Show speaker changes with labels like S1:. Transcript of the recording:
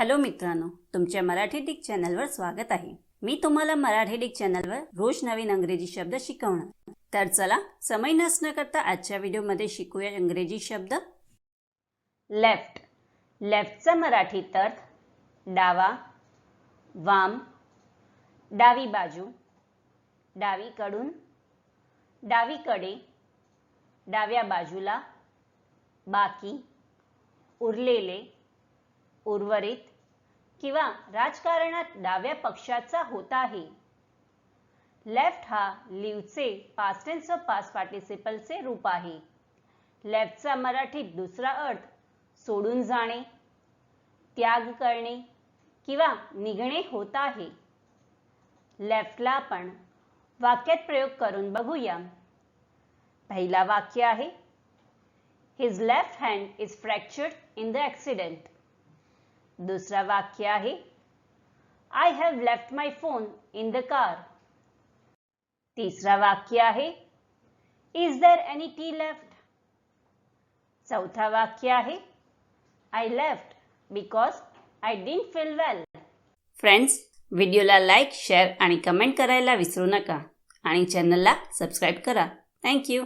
S1: Hello मित्रांनो तुमच्या Marathi Dick चॅनलवर स्वागत आहे. मी तुम्हाला मराठी डिक चॅनलवर रोज नवीन अंग्रेजी शब्द शिकवणार. तर चला समय नसणं करता आजच्या व्हिडिओमध्ये शिकूया इंग्रजी शब्द. लेफ्ट लेफ्टचा मराठी अर्थ डावा वाम डावी बाजू डावीकडून डावीकडे डाव्या बाजूला बाकी उरलेले उर्वरित किंवा राजकारणात डाव्या पक्षाचा होत आहे. लेफ्ट हा लिव्हचे पास्ट टेन्स व पास्ट पार्टिसिपलचे रूप आहे. लेफ्टचा मराठीत दुसरा अर्थ सोडून जाणे त्याग करणे किंवा निघणे होत आहे. लेफ्टला आपण वाक्यात प्रयोग करून बघूया. पहिला वाक्य आहे his left hand is fractured in the accident दुसरा वाक्य आहे I have left my phone in the car तिसरा वाक्य आहे is there any tea left चौथा वाक्य आहे I left because I didn't feel well friends व्हिडिओला लाईक शेअर आणि कमेंट करायला विसरू नका. आणि चॅनलला सबस्क्राईब करा. थँक्यू